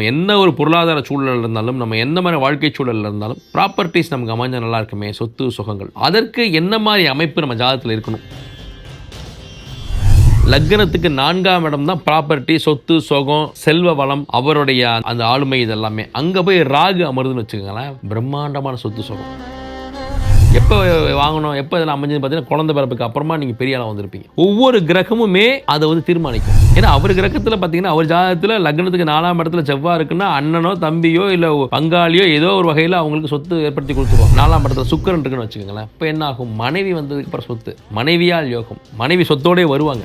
நம்ம என்ன ஒரு பொருளாதார சூழல் இருந்தாலும் நம்ம எந்த மாதிரி வாழ்க்கை சூழலில் இருந்தாலும் ப்ராப்பர்ட்டிஸ் நமக்கு அமைஞ்சால் நல்லா இருக்குமே சொத்து சுகங்கள். அதற்கு என்ன மாதிரி அமைப்பு நம்ம ஜாதகத்தில் இருக்கணும்? லக்னத்துக்கு நான்காம் இடம் தான் ப்ராப்பர்ட்டி சொத்து சுகம் செல்வ வளம் அவருடைய அந்த ஆளுமை இதெல்லாமே. அங்கே போய் ராகு அமருதுன்னு வச்சுக்கோங்களேன் பிரம்மாண்டமான சொத்து சுகம். எப்போ வாங்கணும் எப்போ இதெல்லாம் அமைஞ்சது பார்த்தீங்கன்னா குழந்தை பிறப்புக்கு அப்புறமா நீங்கள் பெரிய ஆளாக வந்திருப்பீங்க. ஒவ்வொரு கிரகமுமே அதை வந்து தீர்மானிக்கும். ஏன்னா அவர் கிரகத்தில் பார்த்தீங்கன்னா அவர் ஜாதகத்தில் லக்னத்துக்கு நாலாம் இடத்துல செவ்வாய் இருக்குன்னா அண்ணனோ தம்பியோ இல்லை பங்காளியோ ஏதோ ஒரு வகையில் அவங்களுக்கு சொத்து ஏற்படுத்தி கொடுத்துருவோம். நாலாம் இடத்துல சுக்கரன் இருக்குன்னு வச்சுக்கோங்களேன். இப்போ என்ன ஆகும்? மனைவி வந்ததுக்கு அப்புறம் சொத்து. மனைவியால் யோகம். மனைவி சொத்தோடே வருவாங்க.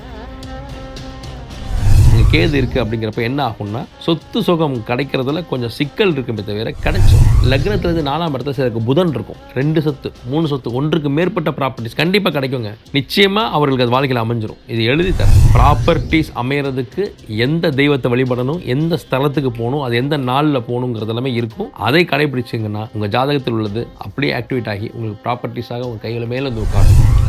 கேது இருக்குது அப்படிங்கிறப்ப என்ன ஆகும்னா சொத்து சுகம் கிடைக்கிறதுல கொஞ்சம் சிக்கல் இருக்குமே தவிர கிடைச்சும் லக்னத்துலேருந்து நாலாம் இடத்துல சிலருக்கு புதன் இருக்கும். ரெண்டு சொத்து மூணு சொத்து ஒன்றுக்கு மேற்பட்ட ப்ராப்பர்ட்டிஸ் கண்டிப்பாக கிடைக்குங்க. நிச்சயமாக அவர்களுக்கு அது வாழ்க்கையில் அமைஞ்சிரும். இது எழுதி தர. ப்ராப்பர்ட்டிஸ் அமையிறதுக்கு எந்த தெய்வத்தை வழிபடணும் எந்த ஸ்தலத்துக்கு போகணும் அது எந்த நாளில் போகணுங்கிறது எல்லாமே இருக்கும். அதை கடைபிடிச்சிங்கன்னா உங்கள் ஜாதகத்தில் உள்ளது அப்படியே ஆக்டிவேட் ஆகி உங்களுக்கு ப்ராப்பர்ட்டிஸாக உங்கள் கையில் மேலே வந்து உட்காரும்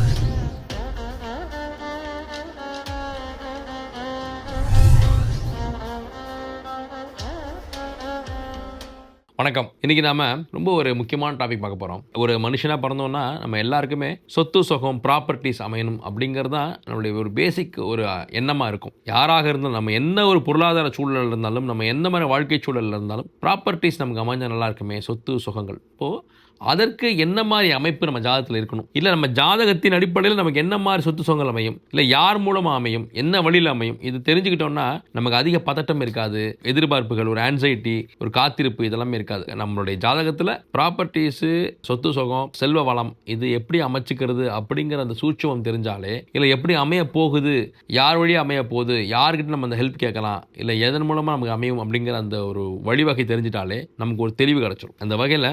வணக்கம். இன்னைக்கு நாம ரொம்ப ஒரு முக்கியமான டாபிக் பார்க்க போறோம். ஒரு மனுஷனா பிறந்தோம்னா நம்ம எல்லாருக்குமே சொத்து சுகம் ப்ராப்பர்ட்டிஸ் அமையணும் அப்படிங்கிறது தான் நம்மளுடைய ஒரு பேசிக் ஒரு எண்ணமா இருக்கும். யாராக இருந்தாலும் நம்ம என்ன ஒரு பொருளாதார சூழல் இருந்தாலும் நம்ம எந்த மாதிரி வாழ்க்கை சூழலில் இருந்தாலும் ப்ராப்பர்ட்டிஸ் நமக்கு அமைஞ்சா நல்லா இருக்குமே சொத்து சுகங்கள். இப்போது அதற்கு என்ன மாதிரி அமைப்பு நம்ம ஜாதகத்தில் இருக்கணும்? இல்லை நம்ம ஜாதகத்தின் அடிப்படையில் நமக்கு என்ன மாதிரி சொத்து சுகங்கள் அமையும்? இல்லை யார் மூலமாக அமையும்? என்ன வழியில் அமையும்? இது தெரிஞ்சுக்கிட்டோம்னா நமக்கு அதிக பதட்டம் இருக்காது. எதிர்பார்ப்புகள் ஒரு ஆன்சைட்டி ஒரு காத்திருப்பு இதெல்லாமே இருக்காது. நம்மளுடைய ஜாதகத்தில் ப்ராப்பர்ட்டிஸு சொத்து சுகம் செல்வ வளம் இது எப்படி அமைச்சுக்கிறது அப்படிங்கிற அந்த சூட்சமம் தெரிஞ்சாலே இல்லை எப்படி அமைய போகுது யார் வழியாக அமைய போகுது யார்கிட்ட நம்ம அந்த ஹெல்ப் கேட்கலாம் இல்லை எதன் மூலமாக நமக்கு அமையும் அப்படிங்கிற அந்த ஒரு வழிவகை தெரிஞ்சிட்டாலே நமக்கு ஒரு தெளிவு கிடச்சிடும் அந்த வகையில்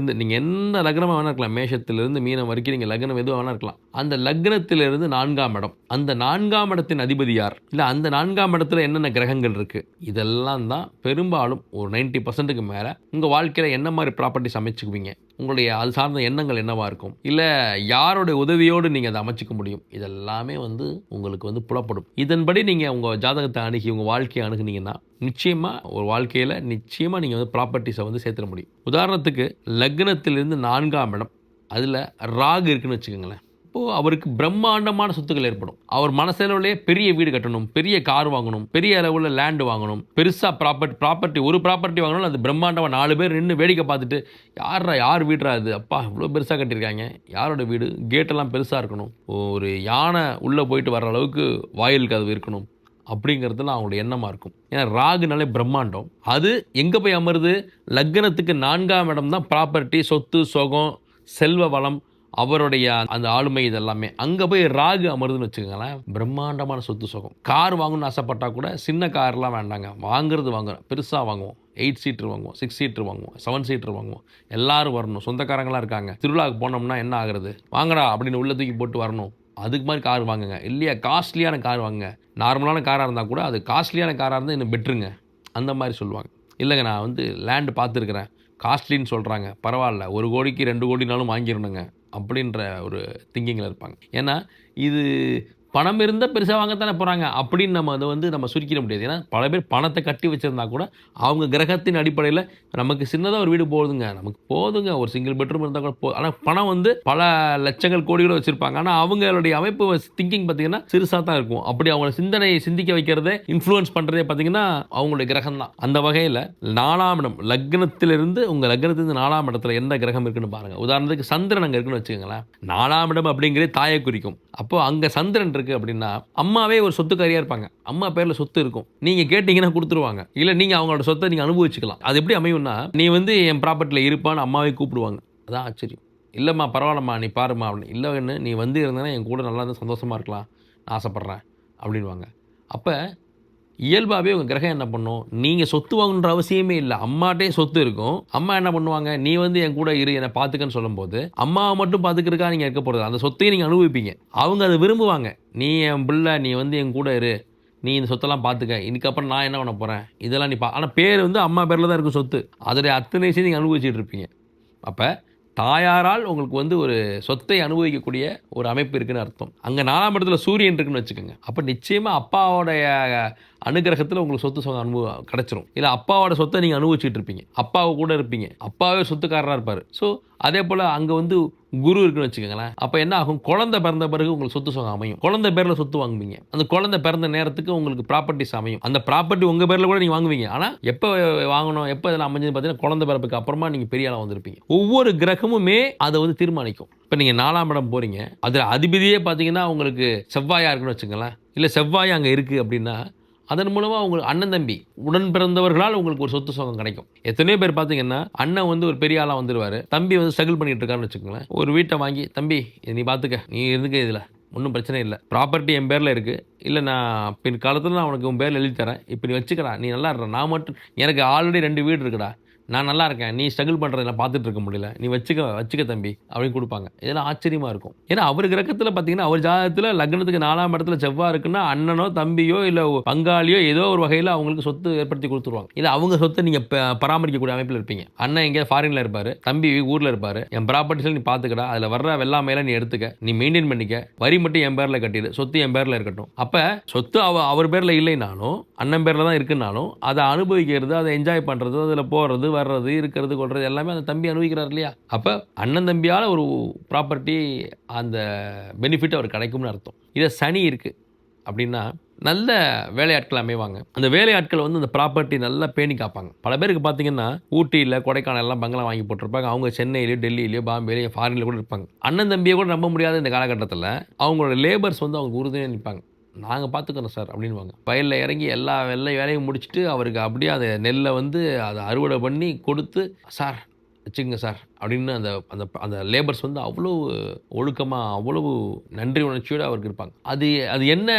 லக்னத்திலிருந்து நீங்கள் என்ன லக்னமாக வேணா இருக்கலாம். மேஷத்திலிருந்து மீனம் வரைக்கும் நீங்கள் லக்னம் எதுவும் வேணா இருக்கலாம். அந்த லக்னத்திலிருந்து நான்காம் இடம். அந்த நான்காம் இடத்தின் அதிபதி யார்? இல்லை அந்த நான்காம் இடத்துல என்னென்ன கிரகங்கள் இருக்குது இதெல்லாம் தான் பெரும்பாலும் ஒரு நைன்ட்டி பர்சன்ட்டுக்கு மேலே உங்கள் வாழ்க்கையில் என்ன மாதிரி ப்ராப்பர்ட்டிஸ் அமைச்சுக்குவீங்க? உங்களுடைய அது சார்ந்த எண்ணங்கள் என்னவாக இருக்கும்? இல்லை யாரோட உதவியோடு நீங்கள் அதை அமைச்சிக்க முடியும்? இதெல்லாமே வந்து உங்களுக்கு வந்து புலப்படும். இதன்படி நீங்கள் உங்கள் ஜாதகத்தை அணுகி உங்கள் வாழ்க்கையை அணுகுனீங்கன்னா நிச்சயமாக ஒரு வாழ்க்கையில் நிச்சயமாக நீங்கள் வந்து ப்ராப்பர்ட்டிஸை வந்து சேர்த்துட முடியும். உதாரணத்துக்கு லக்னத்திலிருந்து நான்காம் இடம் அதில் ராகு இருக்குன்னு வச்சுக்கோங்களேன். இப்போது அவருக்கு பிரம்மாண்டமான சொத்துக்கள் ஏற்படும். அவர் மனசளவுலேயே பெரிய வீடு கட்டணும் பெரிய கார் வாங்கணும் பெரிய அளவில் லேண்டு வாங்கணும் பெருசாக ப்ராப்பர்ட்டி ப்ராப்பர்ட்டி ஒரு ப்ராப்பர்ட்டி வாங்கணும் அது பிரம்மாண்டமாக நாலு பேர் நின்று வேடிக்கை பார்த்துட்டு யாரா யார் வீடுறா அது அப்பா இவ்வளோ பெருசாக கட்டியிருக்காங்க. யாரோட வீடு? கேட்டெல்லாம் பெருசாக இருக்கணும். ஒரு யானை உள்ளே போயிட்டு வர அளவுக்கு வாயில் கதவு இருக்கணும். அப்படிங்கிறதுலாம் அவங்களோட எண்ணமாக இருக்கும். ஏன்னா ராகுனாலே பிரம்மாண்டம். அது எங்கே போய் அமருது? லக்னத்துக்கு நான்காம் இடம் தான் ப்ராப்பர்ட்டி சொத்து சுகம் செல்வ வளம் அவருடைய அந்த ஆளுமை இதெல்லாமே. அங்கே போய் ராகு அமருதுன்னு வச்சுக்கோங்களேன் பிரம்மாண்டமான சொத்து சுகம். கார் வாங்கணும்னு ஆசைப்பட்டா கூட சின்ன கார்லாம் வேண்டாங்க. வாங்குறது வாங்குறோம். பெருசாக வாங்குவோம். எயிட் சீட்டர் வாங்குவோம் சிக்ஸ் சீட்டர் வாங்குவோம் செவன் சீட்டர் வாங்குவோம். எல்லாரும் வரணும். சொந்தக்காரங்களாம் இருக்காங்க. திருவிழாவுக்கு போனோம்னா என்ன ஆகுறது? வாங்கடா அப்படின்னு உள்ள தூக்கி போட்டு வரணும். அதுக்கு மாதிரி கார் வாங்குங்க. இல்லையா காஸ்ட்லியான கார் வாங்குங்க. நார்மலான காராக இருந்தால் கூட அது காஸ்ட்லியான காராக இருந்தால் இன்னும் பெட்ருங்க அந்த மாதிரி சொல்லுவாங்க. இல்லைங்க நான் வந்து லேண்டு பார்த்துருக்குறேன். காஸ்ட்லின்னு சொல்கிறாங்க பரவாயில்ல. ஒரு கோடிக்கு ரெண்டு கோடினாலும் வாங்கிடணுங்க. அப்படின்ற ஒரு திங்கிங்கில் இருப்பாங்க. ஏன்னா இது பணம் இருந்தால் பெருசாக வாங்கத்தானே போகிறாங்க அப்படின்னு நம்ம அதை வந்து நம்ம சுருக்கிட முடியாது. ஏன்னா பல பேர் பணத்தை கட்டி வச்சுருந்தா கூட அவங்க கிரகத்தின் அடிப்படையில் நமக்கு சின்னதாக ஒரு வீடு போதுங்க. நமக்கு போதுங்க. ஒரு சிங்கிள் பெட்ரூம் இருந்தால் கூட போ ஆனால் பணம் வந்து பல லட்சங்கள் கோடிகளோ வச்சுருப்பாங்க. ஆனால் அவங்களுடைய அமைப்பு திங்கிங் பார்த்தீங்கன்னா சிறுசாக தான் இருக்கும். அப்படி அவங்கள சிந்தனையை சிந்திக்க வைக்கிறதே இன்ஃப்ளூயன்ஸ் பண்ணுறதே பார்த்தீங்கன்னா அவங்களுடைய கிரகம் தான். அந்த வகையில் நாலாம் இடம் லக்னத்திலிருந்து உங்கள் லக்னத்திலிருந்து நாலாம் இடத்துல எந்த கிரகம் இருக்குன்னு பாருங்கள் உதாரணத்துக்கு சந்திரன் அங்கே இருக்குன்னு வச்சுக்கோங்களேன். நாலாம் இடம் அப்படிங்கிறதே தாயை குறிக்கும். அப்போது அங்கே சந்திரன் இருக்குது அப்படின்னா அம்மாவே ஒரு சொத்துக்காரியாக இருப்பாங்க. அம்மா பேரில் சொத்து இருக்கும். நீங்கள் கேட்டிங்கன்னா கொடுத்துருவாங்க. இல்லை நீங்கள் அவங்களோட சொத்தை நீங்கள் அனுபவிச்சுக்கலாம். அது எப்படி அமையும்னா நீ வந்து என் ப்ராப்பர்ட்டியில் இருப்பான்னு அம்மாவே கூப்பிடுவாங்க. அதான் ஆச்சரியம். இல்லைம்மா பரவாயில்லம்மா நீ பாரும்மா அப்படின்னு. இல்லைன்னு நீ வந்து இருந்தேன்னா என் கூட நல்லா இருந்து சந்தோஷமாக இருக்கலாம். நான் ஆசைப்பட்றேன். அப்படின்வாங்க அப்போ இயல்பாகவே உங்கள் கிரகம் என்ன பண்ணும்? நீங்கள் சொத்து வாங்கணுன்ற அவசியமே இல்லை. அம்மாட்டே சொத்து இருக்கும். அம்மா என்ன பண்ணுவாங்க? நீ வந்து என் கூட இரு என்னை பார்த்துக்கன்னு சொல்லும்போது அம்மாவை மட்டும் பார்த்துக்கிறதுக்கா நீங்கள் இருக்க போகிறது அந்த சொத்தையும் நீங்கள் அனுபவிப்பீங்க. அவங்க அதை விரும்புவாங்க. நீ என் பிள்ளை நீ வந்து என் கூட இரு. நீ இந்த சொத்தெல்லாம் பார்த்துக்க இதுக்கப்புறம் நான் என்ன பண்ண போகிறேன் இதெல்லாம் நீ பா ஆனால் பேர் வந்து அம்மா பேரில் தான் இருக்கும் சொத்து. அதோடைய அத்தனை விஷயம் நீங்கள் அனுபவிச்சுட்டு இருப்பீங்க. அப்போ தாயாரால் உங்களுக்கு வந்து ஒரு சொத்தை அனுபவிக்கக்கூடிய ஒரு அமைப்பு இருக்குன்னு அர்த்தம். அங்கே நாலாம் இடத்துல சூரியன் இருக்குன்னு வச்சுக்கோங்க. அப்போ நிச்சயமாக அப்பாவோடைய அனுகிரகத்தில் உங்களுக்கு சொத்து சொந்த அனுபவம் கிடைச்சிரும். இல்லை அப்பாவோட சொத்தை நீங்கள் அனுபவிச்சுட்டு இருப்பீங்க. அப்பாவை கூட இருப்பீங்க. அப்பாவே சொத்துக்காரராக இருப்பார். ஸோ அதே போல் அங்கே வந்து குரு இருக்குன்னு வச்சுக்கோங்களேன். அப்போ என்ன ஆகும்? குழந்தை பிறந்த பிறகு உங்களுக்கு சொத்து சொகம் அமையும். குழந்தை பேரில் சொத்து வாங்குவீங்க. அந்த குழந்தை பிறந்த நேரத்துக்கு உங்களுக்கு ப்ராப்பர்ட்டிஸ் அமையும். அந்த ப்ராப்பர்ட்டி உங்கள் பேரில் கூட நீங்கள் வாங்குவீங்க. ஆனால் எப்போ வாங்கணும் எப்போ இதெல்லாம் அமைஞ்சது பார்த்தீங்கன்னா குழந்தை பிறப்புக்கு அப்புறமா நீங்கள் பெரிய ஆளாக வந்திருப்பீங்க. ஒவ்வொரு கிரகமுமே அதை வந்து தீர்மானிக்கும். இப்போ நீங்கள் நாலாம் இடம் போகிறீங்க அதில் அதிபதியே பார்த்தீங்கன்னா உங்களுக்கு செவ்வாயாக இருக்குன்னு வச்சுக்கோங்களேன். இல்லை செவ்வாய் அங்கே இருக்குது அப்படின்னா அதன் மூலமாக உங்களுக்கு அண்ணன் தம்பி உடன் பிறந்தவர்களால் உங்களுக்கு ஒரு சொத்து சுகம் கிடைக்கும். எத்தனையோ பேர் பார்த்தீங்கன்னா அண்ணன் வந்து ஒரு பெரிய ஆளாக வந்துடுவார் தம்பி வந்து ஸ்ட்ரகிள் பண்ணிட்டு இருக்காருன்னு வச்சுக்கோங்களேன். ஒரு வீட்டை வாங்கி தம்பி நீ பார்த்துக்க நீ இருந்துக்க இதில். ஒன்றும் பிரச்சனை இல்லை. ப்ராப்பர்ட்டி என் பேரில் இருக்குது இல்லை நான் பின் காலத்தில் நான் உனக்கு உன் பேரில் எழுதி தரேன். இப்போ நீ வச்சுக்கடா நீ நல்லா இருக்கிற நான் மட்டும் எனக்கு ஆல்ரெடி ரெண்டு வீடு இருக்குடா. நான் நல்லா இருக்கேன். நீ ஸ்ட்ரகிள் பண்ணுறத நான் பார்த்துட்டு இருக்க முடியல. நீ வச்சுக்க வச்சுக்க தம்பி அப்படின்னு கொடுப்பாங்க. இதெல்லாம் ஆச்சரியமாக இருக்கும். ஏன்னா அவர் கிரகத்தில் பார்த்தீங்கன்னா அவர் ஜாதகத்தில் லக்னத்துக்கு நாலாம் இடத்துல செவ்வாய் இருக்குன்னா அண்ணனோ தம்பியோ இல்லை பங்காளியோ ஏதோ ஒரு வகையில் அவங்களுக்கு சொத்து ஏற்படுத்தி கொடுத்துருவாங்க. இல்லை அவங்க சொத்தை நீங்கள் பராமரிக்கக்கூடிய அமைப்பில் இருப்பீங்க. அண்ணன் எங்கேயா ஃபாரினில் இருப்பார் தம்பி ஊரில் இருப்பார் என் ப்ராப்பர்ட்டிஸில் நீ பார்த்துக்கடா அதில் வர்ற வெள்ளாமையில நீ எடுத்துக்க நீ மெயின்டைன் பண்ணிக்க வரி மட்டும் என் பேரில் கட்டிடு சொத்து என் பேரில் இருக்கட்டும். அப்போ சொத்து அவ அவர் பேரில் இல்லைனாலும் அண்ணன் பேரில் தான் இருக்குனாலும் அதை அனுபவிக்கிறது அதை என்ஜாய் பண்ணுறது அதில் போகிறது வர்றது இருக்கிறது கொள்றது எல்லாமே அந்த தம்பி அனுபவிக்கிறார் இல்லையா? அப்போ அண்ணன் தம்பியால் ஒரு ப்ராப்பர்ட்டி அந்த பெனிஃபிட் அவர் கிடைக்கும்னு அர்த்தம். இதை சனி இருக்குது அப்படின்னா நல்ல வேலையாட்கள் அமைவாங்க. அந்த வேலையாட்கள் வந்து அந்த ப்ராப்பர்ட்டி நல்லா பேணி காப்பாங்க. பல பேருக்கு பார்த்தீங்கன்னா ஊட்டியில் கொடைக்கானல் எல்லாம் பங்களா வாங்கி போட்டிருப்பாங்க. அவங்க சென்னையிலேயோ டெல்லியிலேயோ பாம்பேலேயோ ஃபாரினில் கூட இருப்பாங்க. அண்ணன் தம்பியை கூட நம்ப முடியாத இந்த காலகட்டத்தில். அவங்களோட லேபர்ஸ் வந்து அவங்க உறுதியாக நிற்பாங்க நாங்கள் பார்த்துக்குறோம் சார் அப்படின்வாங்க வயலில் இறங்கி எல்லா வெள்ளை வேலையும் முடிச்சுட்டு அவருக்கு அப்படியே அந்த நெல்லை வந்து அதை அறுவடை பண்ணி கொடுத்து சார் வச்சுக்கோங்க சார் அப்படின்னு அந்த அந்த அந்த லேபர்ஸ் வந்து அவ்வளோ ஒழுக்கமாக அவ்வளவு நன்றி உணர்ச்சியோடு அவருக்கு இருப்பாங்க. அது அது என்ன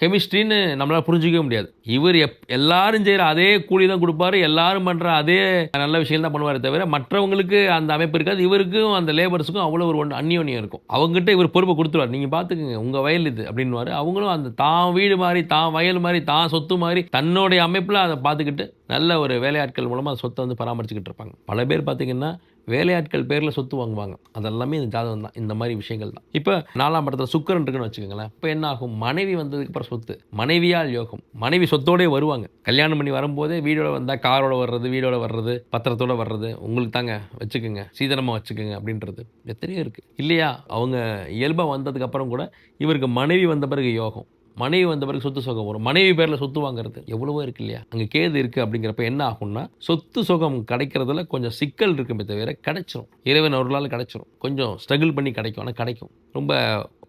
கெமிஸ்ட்ரின்னு நம்மளால் புரிஞ்சிக்கவே முடியாது. இவர் எப் எல்லாரும் செய்கிற அதே கூலி தான் கொடுப்பாரு எல்லாரும் பண்ணுற அதே நல்ல விஷயம் தான் பண்ணுவாரே தவிர மற்றவங்களுக்கு அந்த அமைப்பு இருக்காது. இவருக்கும் அந்த லேபர்ஸுக்கும் அவ்வளோ ஒரு ஒன்று அந்நியோன்யம் இருக்கும். அவங்ககிட்ட இவர் பொறுப்பை கொடுத்துருவார். நீங்கள் பார்த்துக்குங்க உங்கள் வயல் இது அப்படின்வாரு அவங்களும் அந்த தான் வீடு மாதிரி தான் வயல் மாதிரி தான் சொத்து மாதிரி தன்னுடைய அமைப்பில் அதை பார்த்துக்கிட்டு நல்ல ஒரு வேலையாட்கள் மூலமாக சொத்தை வந்து பராமரிச்சுக்கிட்டு இருப்பாங்க. பல பேர் பார்த்திங்கன்னா வேலையாட்கள் பேரில் சொத்து வாங்குவாங்க. அதெல்லாமே இந்த ஜாதகம் தான். இந்த மாதிரி விஷயங்கள் தான். இப்போ நாலாம் இடத்துல சுக்கரன் இருக்குன்னு வச்சுக்கோங்களேன். இப்போ என்ன ஆகும்? மனைவி வந்ததுக்கு அப்புறம் சொத்து. மனைவியால் யோகம். மனைவி சொத்தோடே வருவாங்க. கல்யாணம் பண்ணி வரும்போதே வீடோட வந்தால் காரோட வர்றது வீடோட வர்றது பத்திரத்தோட வர்றது உங்களுக்கு தாங்க வச்சுக்கோங்க. சீதனமாக வச்சுக்கோங்க அப்படின்றது. எத்தனையோ இருக்குது இல்லையா? அவங்க இயல்பாக வந்ததுக்கு அப்புறம் கூட இவருக்கு மனைவி வந்த பிறகு யோகம். மனைவி வந்த பிறகு சொத்து சுகம் வரும். மனைவி பேரில் சொத்து வாங்குறது எவ்வளவோ இருக்கு இல்லையா? அங்கே கேது இருக்குது அப்படிங்கிறப்ப என்ன ஆகும்னா சொத்து சுகம் கிடைக்கிறதுல கொஞ்சம் சிக்கல் இருக்குமே தவிர கிடைச்சிரும். இறைவன் ஒரு நாள் கிடைச்சிரும். கொஞ்சம் ஸ்ட்ரகிள் பண்ணி கிடைக்கும். ஆனால் கிடைக்கும். ரொம்ப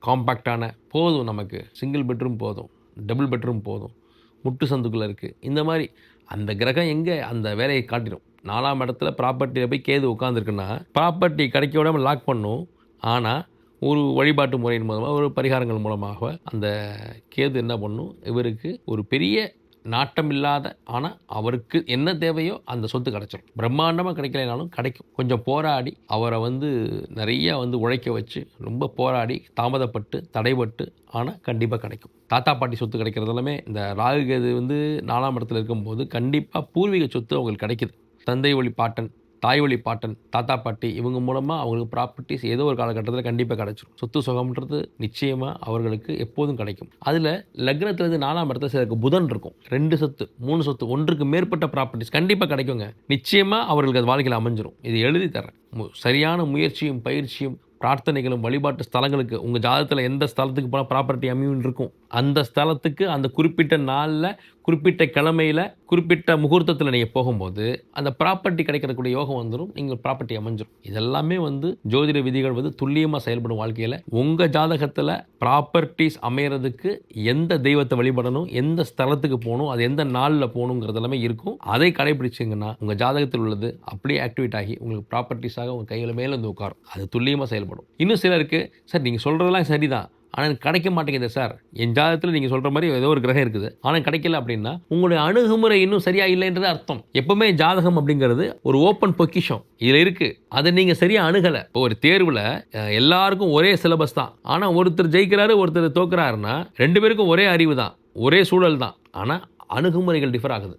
காம்பாக்டான போதும் நமக்கு. சிங்கிள் பெட்ரூம் போதும். டபுள் பெட்ரூம் போதும். முட்டு சந்துக்குள்ளே இருக்குது இந்த மாதிரி அந்த கிரகம் எங்கே? அந்த வேலையை காட்டிடும். நாலாம் இடத்துல ப்ராப்பர்ட்டியில் போய் கேது உட்காந்துருக்குன்னா ப்ராப்பர்ட்டி கிடைக்க விடாமல் லாக் பண்ணும். ஆனால் ஒரு வழிபாட்டு முறையின் மூலமாக ஒரு பரிகாரங்கள் மூலமாக அந்த கேது என்ன பண்ணும் இவருக்கு ஒரு பெரிய நாட்டம் இல்லாத ஆனால் அவருக்கு என்ன தேவையோ அந்த சொத்து கிடைச்சிடும் பிரம்மாண்டமாக கிடைக்கலனாலும் கிடைக்கும். கொஞ்சம் போராடி அவரை வந்து நிறைய வந்து உழைக்க வச்சு ரொம்ப போராடி தாமதப்பட்டு தடைபட்டு ஆனால் கண்டிப்பாக கிடைக்கும். தாத்தா பாட்டி சொத்து கிடைக்கிறது எல்லாமே இந்த ராகு கேது வந்து நாலாம் இடத்துல இருக்கும்போது கண்டிப்பாக பூர்வீக சொத்து அவங்களுக்கு கிடைக்குது. தந்தை வழி பாட்டன் தாய் வழி பாட்டன் தாத்தா பாட்டி இவங்க மூலமாக அவங்களுக்கு ப்ராப்பர்ட்டிஸ் ஏதோ ஒரு காலகட்டத்தில் கண்டிப்பாக கிடைச்சிரும். சொத்து சுகம்ன்றது நிச்சயமாக அவர்களுக்கு எப்போதும் கிடைக்கும். அதில் லக்னத்துலேருந்து நாலாம் இடத்துல சிலருக்கு புதன் இருக்கும். ரெண்டு சொத்து மூணு சொத்து ஒன்றுக்கு மேற்பட்ட ப்ராப்பர்ட்டிஸ் கண்டிப்பாக கிடைக்குங்க. நிச்சயமாக அவர்களுக்கு அது வாழ்க்கையில் அமைஞ்சிரும். இது எழுதி தரேன் மு- சரியான முயற்சியும் பயிற்சியும் பிரார்த்தனைகளும் வழிபாட்டு ஸ்தலங்களுக்கு உங்கள் ஜாதகத்தில் எந்த ஸ்தலத்துக்கு போனால் ப்ராப்பர்ட்டி அமையும் இருக்கும். அந்த ஸ்தலத்துக்கு அந்த குறிப்பிட்ட நாளில் குறிப்பிட்ட கிழமையில் குறிப்பிட்ட முகூர்த்தத்தில் நீங்கள் போகும்போது அந்த ப்ராப்பர்ட்டி கிடைக்கிறக்கூடிய யோகம் வந்துடும் நீங்கள் ப்ராப்பர்ட்டி அமைஞ்சிடும் இதெல்லாமே வந்து ஜோதிட விதிகள் வந்து துல்லியமாக செயல்படும் வாழ்க்கையில் உங்கள் ஜாதகத்தில் ப்ராப்பர்ட்டிஸ் அமையிறதுக்கு எந்த தெய்வத்தை வழிபடணும் எந்த ஸ்தலத்துக்கு போகணும் அது எந்த நாளில் போகணுங்கிறது எல்லாமே இருக்கும். அதை கடைபிடிச்சிங்கன்னா உங்கள் ஜாதகத்தில் உள்ளது அப்படியே ஆக்டிவேட் ஆகி உங்களுக்கு ப்ராப்பர்ட்டிஸாக உங்கள் கையில் மேலே வந்து உட்காரும். அது துல்லியமாக செயல்படும். இன்னும் சிலருக்கு சார் நீங்கள் சொல்கிறதெல்லாம் சரிதான். ஆனால் எனக்கு கிடைக்க மாட்டேங்குது சார். என் ஜாதகத்தில் நீங்கள் சொல்கிற மாதிரி ஏதோ ஒரு கிரகம் இருக்குது. ஆனால் கிடைக்கல அப்படின்னா உங்களுடைய அணுகுமுறை இன்னும் சரியாக இல்லைன்றது அர்த்தம். எப்பவுமே ஜாதகம் அப்படிங்கிறது ஒரு ஓப்பன் பொக்கிஷம் இதில் இருக்குது அதை நீங்கள் சரியாக அணுகலை. இப்போ ஒரு தேர்வில் எல்லாருக்கும் ஒரே சிலபஸ் தான். ஆனால் ஒருத்தர் ஜெயிக்கிறாரு ஒருத்தர் தோக்குறாருன்னா ரெண்டு பேருக்கும் ஒரே அறிவு தான். ஒரே சூழல் தான். ஆனால் அணுகுமுறைகள் டிஃபர் ஆகுது.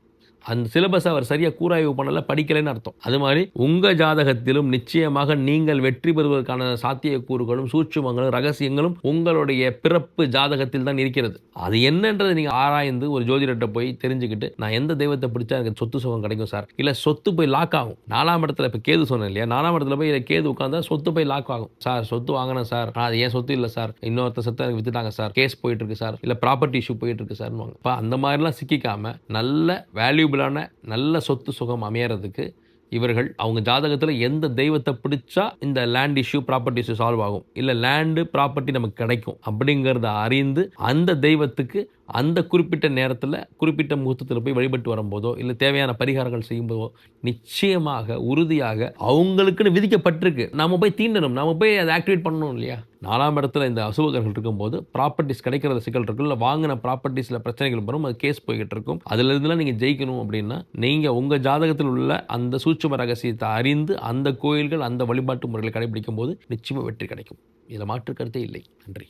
அந்த சிலபஸ் அவர் சரியாக கூராய்வு பண்ணலை படிக்கலைன்னு அர்த்தம். அது மாதிரி உங்கள் ஜாதகத்திலும் நிச்சயமாக நீங்கள் வெற்றி பெறுவதற்கான சாத்தியக்கூறுகளும் சூட்சுமங்களும் ரகசியங்களும் உங்களுடைய பிறப்பு ஜாதகத்தில் தான் இருக்கிறது. அது என்னன்றதை நீங்கள் ஆராய்ந்து ஒரு ஜோதிடர்கிட்ட போய் தெரிஞ்சுக்கிட்டு நான் எந்த தெய்வத்தை பிடிச்சா எனக்கு சொத்து சுகம் கிடைக்கும் சார்? இல்லை சொத்து போய் லாக் ஆகும். நாலாம் இடத்துல இப்போ கேது சொன்னேன் இல்லையா? நாலாம் இடத்துல போய் கேது உட்காந்தா சொத்து போய் லாக் ஆகும். சார் சொத்து வாங்கினேன் சார். ஆனால் அது ஏன் சொத்து இல்லை சார்? இன்னொருத்த சொத்தை எனக்கு வித்துட்டாங்க சார். கேஸ் போயிட்டு இருக்கு சார். இல்லை ப்ராப்பர்ட்டி இஷ்யூ போயிட்டு இருக்கு சார் அந்த மாதிரிலாம் சிக்கிக்காம நல்ல வேல்யூபிள் வேல்யூபிளான நல்ல சொத்து சுகம் அமையறதுக்கு இவர்கள் அவங்க ஜாதகத்தில் எந்த தெய்வத்தை பிடிச்சா இந்த land issue property issue solve ஆகும். இல்லை லேண்டு ப்ராப்பர்ட்டி நமக்கு கிடைக்கும். அப்படிங்கிறத அறிந்து அந்த தெய்வத்துக்கு அந்த குறிப்பிட்ட நேரத்தில் குறிப்பிட்ட முகூர்த்தத்தில் போய் வழிபட்டு வரும்போதோ இல்லை தேவையான பரிகாரங்கள் செய்யும்போதோ நிச்சயமாக உறுதியாக அவங்களுக்குன்னு விதிக்கப்பட்டிருக்கு. நாம் போய் தீண்டணும். நாம் போய் அதை ஆக்டிவேட் பண்ணணும் இல்லையா? நாலாம் இடத்துல இந்த அசுபகர்கள் இருக்கும்போது ப்ராப்பர்ட்டிஸ் கிடைக்கிற சிக்கல் இருக்கும். இல்லை வாங்கின ப்ராப்பர்ட்டிஸில் பிரச்சனைகள் வரும். அது கேஸ் போய்கிட்டு இருக்கும். அதுலேருந்துலாம் நீங்கள் ஜெயிக்கணும் அப்படின்னா நீங்கள் உங்கள் ஜாதகத்தில் உள்ள அந்த சூட்சும ரகசியத்தை அறிந்து அந்த கோயில்கள் அந்த வழிபாட்டு முறைகளை கடைபிடிக்கும் போது நிச்சயமாக வெற்றி கிடைக்கும். இதில் மாற்று கருத்தே இல்லை. நன்றி.